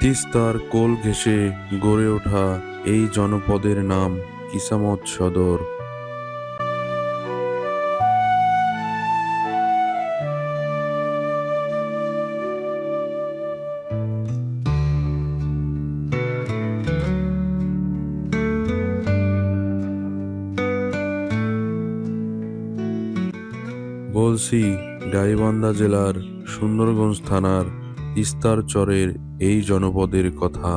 তিস্তার কোল ঘেঁষে গড়ে ওঠা এই জনপদের নাম কিসামত সদর। বলছি, গাইবান্ধা জেলার সুন্দরগঞ্জ থানার ইস্তার চরের এই জনপদের কথা।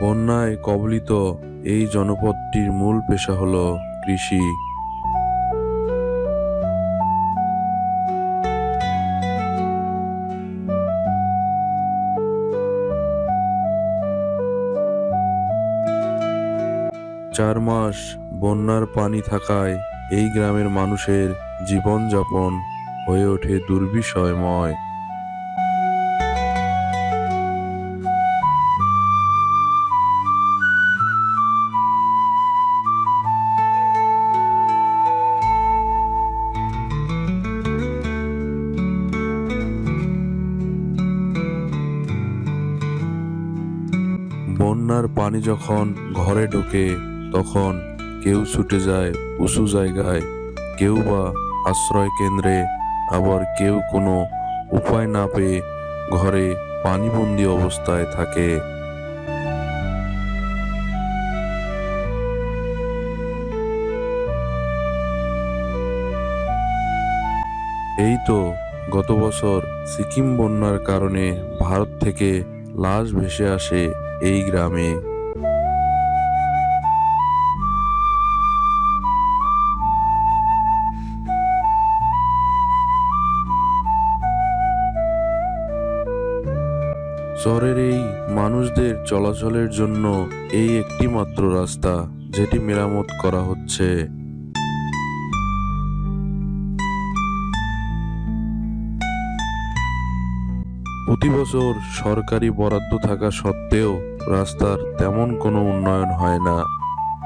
বন্যায় কবলিত এই জনপদটির মূল পেশা হল কৃষি। চার মাস বন্যার পানি থাকায় এই গ্রামের মানুষের জীবনযাপন হয়ে ওঠে দুর্বিষয়ময়। বন্যার পানি যখন ঘরে ঢোকে তখন কেউ ছুটে যায় উঁচু জায়গায়, কেউ বা আশ্রয় কেন্দ্রে, আবার কেউ কোনো উপায় না পেয়ে ঘরে পানিবন্দি অবস্থায় থাকে। এই তো গত বছর সিকিম বন্যার কারণে ভারত থেকে লাশ ভেসে আসে এই গ্রামে। শহরের এই মানুষদের চলাচলের জন্য এই একটি মাত্র রাস্তা যেটি মেরামত করা হচ্ছে। প্রতি বছর সরকারি বরাদ্দ থাকা সত্ত্বেও রাস্তার তেমন কোনো উন্নয়ন হয় না।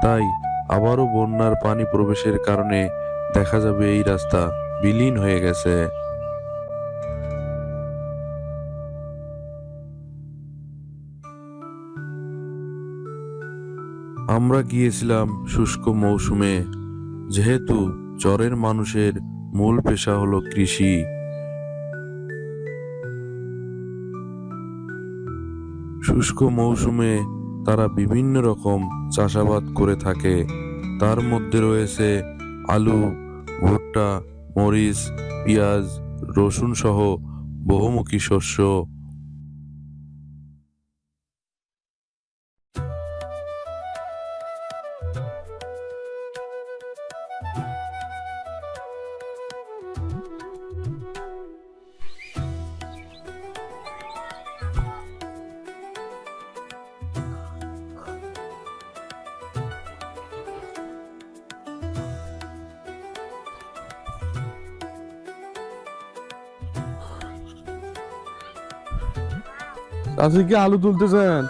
তাই আবারও বন্যার পানি প্রবেশের কারণে দেখা যাবে এই রাস্তা বিলীন হয়ে গেছে। আমরা গিয়েছিলাম শুষ্ক মৌসুমে, যেহেতু চরের মানুষের মূল পেশা হলো কৃষি। শুষ্ক মৌসুমে তারা বিভিন্ন রকম চাষাবাদ করে থাকে। তার মধ্যে রয়েছে আলু, ভুট্টা, মরিচ, পেঁয়াজ রসুন সহ বহুমুখী শস্য। আপনি কি আলু তুলতেছেন?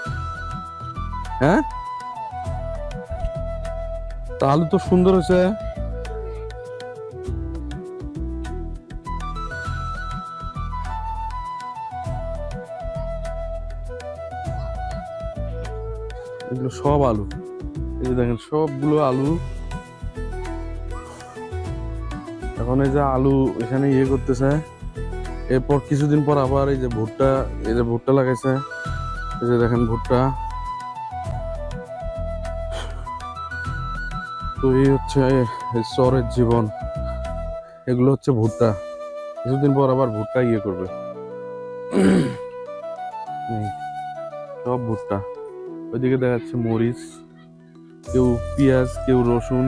হ্যাঁ? তা আলু তো সুন্দর হয়েছে। এগুলো সব আলু। এই যে দেখেন, সবগুলো আলু। এখন এই যে আলু এখানে ইয়ে করতেছে। এরপর কিছুদিন পর আবার এই যে ভুট্টা, এই যে ভুট্টা লাগাইছে। এই যে দেখেন ভুট্টা। তো এই হচ্ছে শহরের জীবন। এগুলো হচ্ছে ভুট্টা। কিছুদিন পর আবার ভুট্টা ইয়ে করবে। সব ভুট্টা। ওইদিকে দেখা যাচ্ছে মরিচ, কেউ পেঁয়াজ, কেউ রসুন।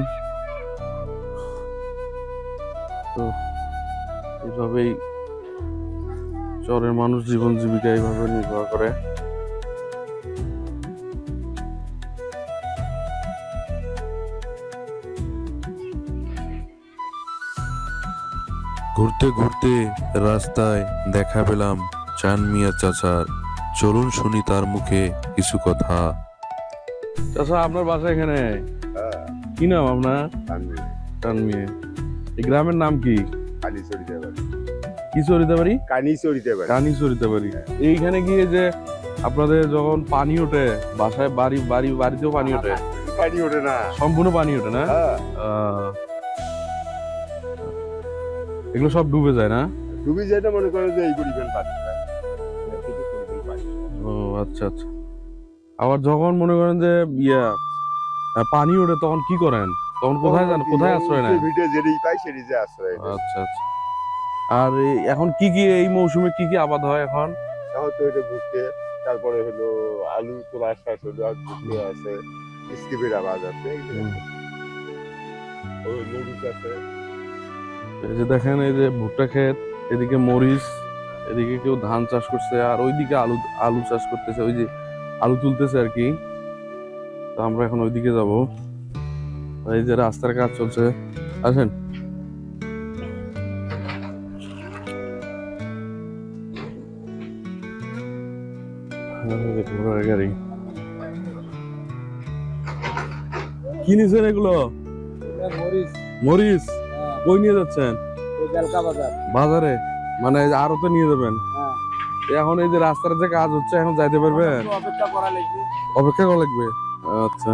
তো এইভাবেই চরের মানুষ জীবন জীবিকা এইভাবে নির্বাহ করে। ঘুরতে ঘুরতে রাস্তায় দেখা পেলাম চান মিয়া চাচার। চলুন শুনি তার মুখে কিছু কথা। চাচা আপনার বাসা এখানে? হ্যাঁ, কি নাম আপনার? টানমিয়ে এই গ্রামের নাম কি? কি চরিতে পারি? কানি চড়িতে পারি। কানি চরিতে পারি। এইখানে গিয়ে যে আপনাদের যখন পানি ওঠে বাসায় বাড়ি বাড়ি বাড়িতেও পানি ওঠে। পানি ওঠে না। সম্পূর্ণ পানি ওঠে না? হ্যাঁ, এগুলো সব ডুবে যায় না? ডুবি যায় না মনে করো যে এই পরিমাণ পানি। ও আচ্ছা আচ্ছা। আবার যখন মনে করেন যে ইয়া পানি ওঠে তখন কি করেন? তখন কোথায় যান? কোথায় আশ্রয় নেন? ভিটে যেটাই পাই সেটাই যে আশ্রয় আচ্ছা আচ্ছা। আর এখন কি কি এই মৌসুমে কি কি আবাদ হয় এখন? এখন তো এটা ভুট্টে তারপরে হলো আলু তোলা শেষ হলো আর ভুট্টে আছে স্কিপের আবাদ। আছে। এই যে দেখেন এই যে ভুট্টা ক্ষেত এদিকে মরিচ এদিকে কেউ ধান চাষ করছে আর ওইদিকে আলু আলু চাষ করতেছে ওই যে আলু তুলতেছে আর কি। তো আমরা এখন ওইদিকে যাব। এই যে রাস্তার কাজ চলছে। আসেন। গাড়ি কি নিছেন এগুলো? মরিচ। কই নিয়ে যাচ্ছেন? বাজার? মানে আরও তো নিয়ে যাবেন। এখন এই যে রাস্তার যে কাজ হচ্ছে, এখন যাইতে পারবেন? অপেক্ষা করা লাগবে। আচ্ছা।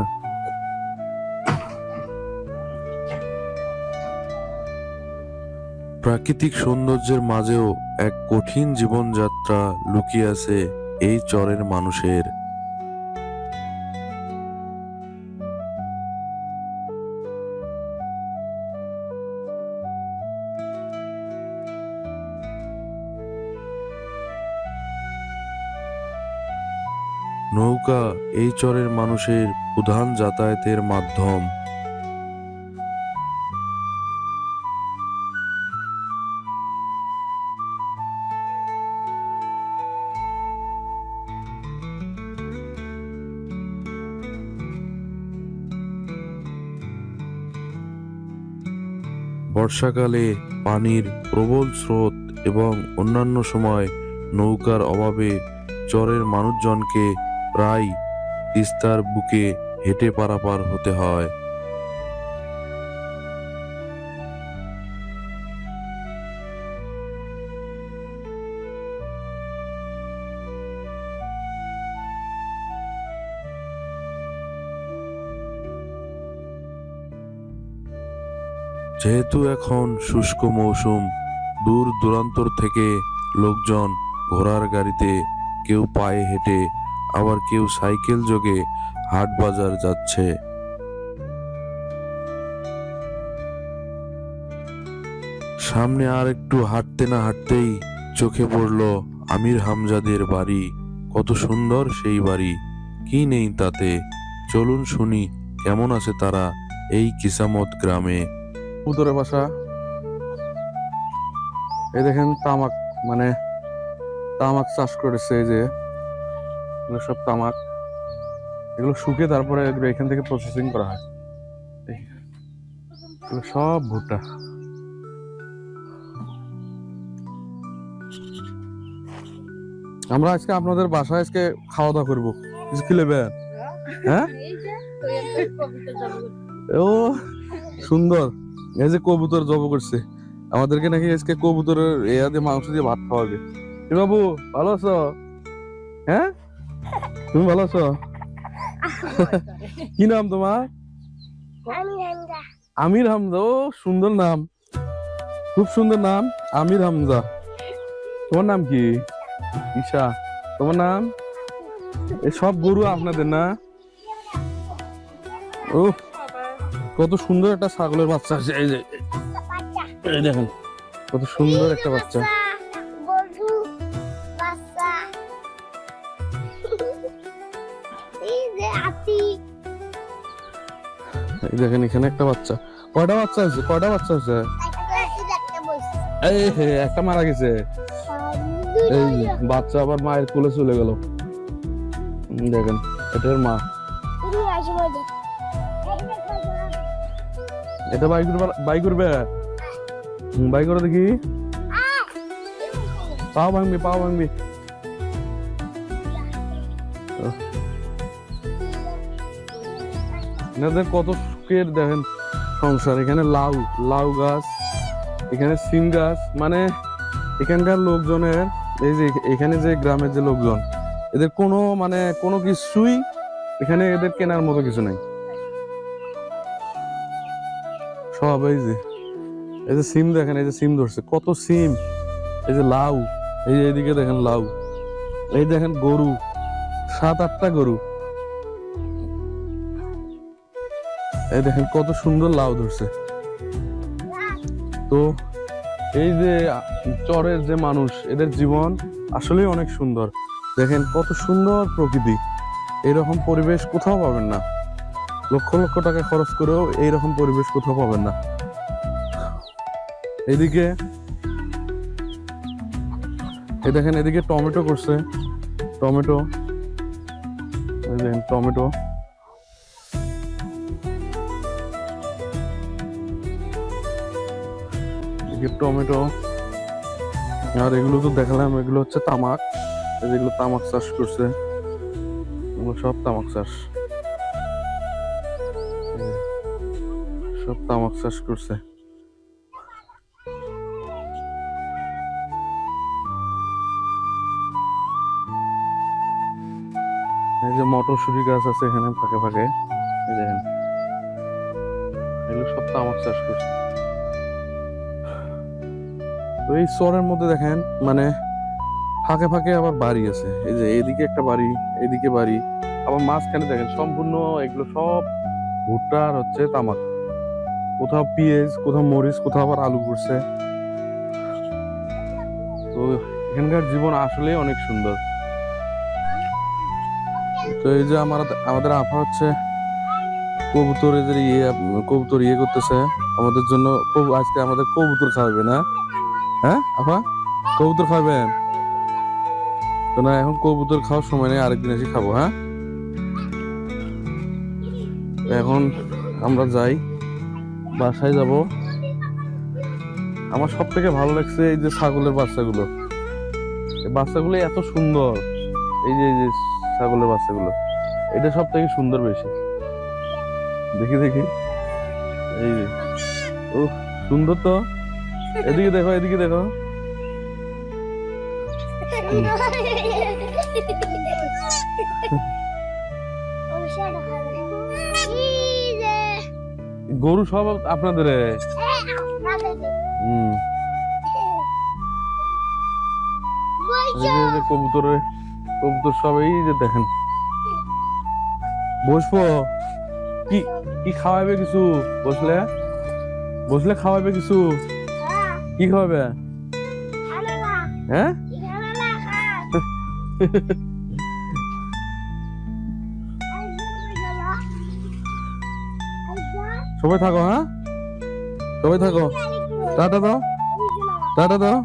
প্রাকৃতিক সৌন্দর্যের মাঝেও এক কঠিন জীবনযাত্রা লুকিয়ে আছে এই চরের মানুষের নৌকা এই চরের মানুষের প্রধান যাতায়াতের মাধ্যম। বর্ষাকালে পানির প্রবল স্রোত এবং অন্যান্য সময় নৌকার অভাবে চরের মানুষজনকে প্রায় তিস্তার বুকে হেঁটে পারাপার হতে হয়। যেহেতু এখন শুষ্ক মৌসুম, দূর দূরান্তর থেকে লোকজন ঘোড়ার গাড়িতে কেউ পায়ে হেঁটে, আবার কেউ সাইকেল যোগে হাট বাজার যাচ্ছে। সামনে আর একটু হাঁটতে না হাঁটতেই চোখে পড়ল আমির হামজাদের বাড়ি। কত সুন্দর সেই বাড়ি, কি নেই তাতে? চলুন শুনি, কেমন আছে তারা এই কিসামত গ্রামে? উত্তরে বাসা এই দেখেন তামাক মানে তামাক চাষ করেছে এই যে এগুলো সব তামাক এগুলো শুকে তারপরে এগুলো এখান থেকে প্রসেসিং করা হয় এগুলো সব ভুট্টা আমরা আজকে আপনাদের বাসায় আজকে খাওয়া দাওয়া করব কিছু হ্যাঁ ও সুন্দর এই যে কবুতর জব করছে আমাদেরকে নাকি আজকে কবুতরের এয়া দিয়ে মাংস দিয়ে ভাত খাওয়াবে। বাবু ভালো আছো? হ্যাঁ? তুমি ভালো আছো? কি নাম তোমার? আমির হামজা ও সুন্দর নাম। খুব সুন্দর নাম আমির হামজা। তোমার নাম কি? ঈশা। তোমার নাম? এই সব গরু আপনাদের না? ও কত সুন্দর একটা ছাগলের বাচ্চা আছে, এই যে। এই দেখেন, কত সুন্দর একটা বাচ্চা। দেখেন, এখানে একটা বাচ্চা। কয়টা বাচ্চা আছে কয়টা বাচ্চা আছে এই একটা মারা গেছে। এই বাচ্চা আবার মায়ের কোলে চলে গেল। দেখেন এটার মা। এটা বাই করবে বাই করবে? বাই করে দেখি। পাও ভাঙবি পাও ভাঙবি। এনাদের কত সুখের, দেখেন সংসার। এখানে লাউ লাউ গাছ, এখানে সিম গাছ মানে এখানকার লোকজনের, এই যে এখানে যে গ্রামের যে লোকজন, এদের কোনো মানে কোনো কিছুই এখানে এদের কেনার মতো কিছু নাই। সব এই যে এই যে সিম দেখেন, এই যে সিম ধরছে। কত সিম? এই যে লাউ, এই যে এইদিকে দেখেন লাউ। এই দেখেন গরু, সাত আটটা গরু। এই দেখেন কত সুন্দর লাউ ধরছে। তো এই যে চরের যে মানুষ, এদের জীবন আসলেই অনেক সুন্দর। দেখেন কত সুন্দর প্রকৃতি। এইরকম পরিবেশ কোথাও পাবেন না। লক্ষ লক্ষ টাকা খরচ করেও এইরকম পরিবেশ কোথাও পাবেন না। এদিকে, এই দেখেন এদিকে টমেটো করছে। Tomato tomato. টমেটো। আর এগুলো তো দেখালাম, এগুলো হচ্ছে তামাক। যেগুলো তামাক চাষ করছে। এগুলো সব তামাক চাষ। সব তামাক চাষ করছে। এই যে মটরশুটি গাছ আছে এখানে ফাঁকে ফাঁকে, এই দেখেন। এগুলো সব তামাক চাষ করছে। তো এই চরের মধ্যে দেখেন মানে ফাঁকে ফাঁকে আবার বাড়ি আছে। এই যে এদিকে একটা বাড়ি এইদিকে বাড়ি, আবার মাঝখানে দেখেন সম্পূর্ণ এগুলো সব ভুট্টা আর হচ্ছে তামাক। কোথাও পেঁয়াজ, কোথাও মরিচ, কোথাও আবার আলু করছে তো এখানকার জীবন আসলে অনেক সুন্দর। তো এই যে আমার, আমাদের আফা হচ্ছে কবুতর এদের ইয়ে কবুতর ইয়ে করতেছে। আমাদের জন্য আজকে আমাদের কবুতর খাওয়াবে না? হ্যাঁ আফা? কবুতর খাবেন তো না, এখন কবুতর খাওয়ার সময় নেই, আরেকদিন এসে খাব হ্যাঁ? এখন আমরা যাই। বাসায় যাব। আমার সব থেকে ভালো লাগছে এই যে ছাগলের বাচ্চাগুলো। এই বাচ্চাগুলো এত সুন্দর। এই যে এই যে ছাগলের বাচ্চাগুলো এটা সব থেকে সুন্দর বেশি। দেখি দেখি। এই যে ও সুন্দর তো। এদিকে দেখো এদিকে দেখো। গরু সব আপনাদের? হুম। এই যে- কবুতরের কবুতর সব এই যে দেখেন। বসবো? কি কি খাওয়াবে কিছু? বসলে? বসলে খাওয়াবে কিছু? কি খাওয়াবে? হ্যাঁ? সবাই থাকো হ্যাঁ? সবাই থাকো। টাটা দাও। টাটা দাও।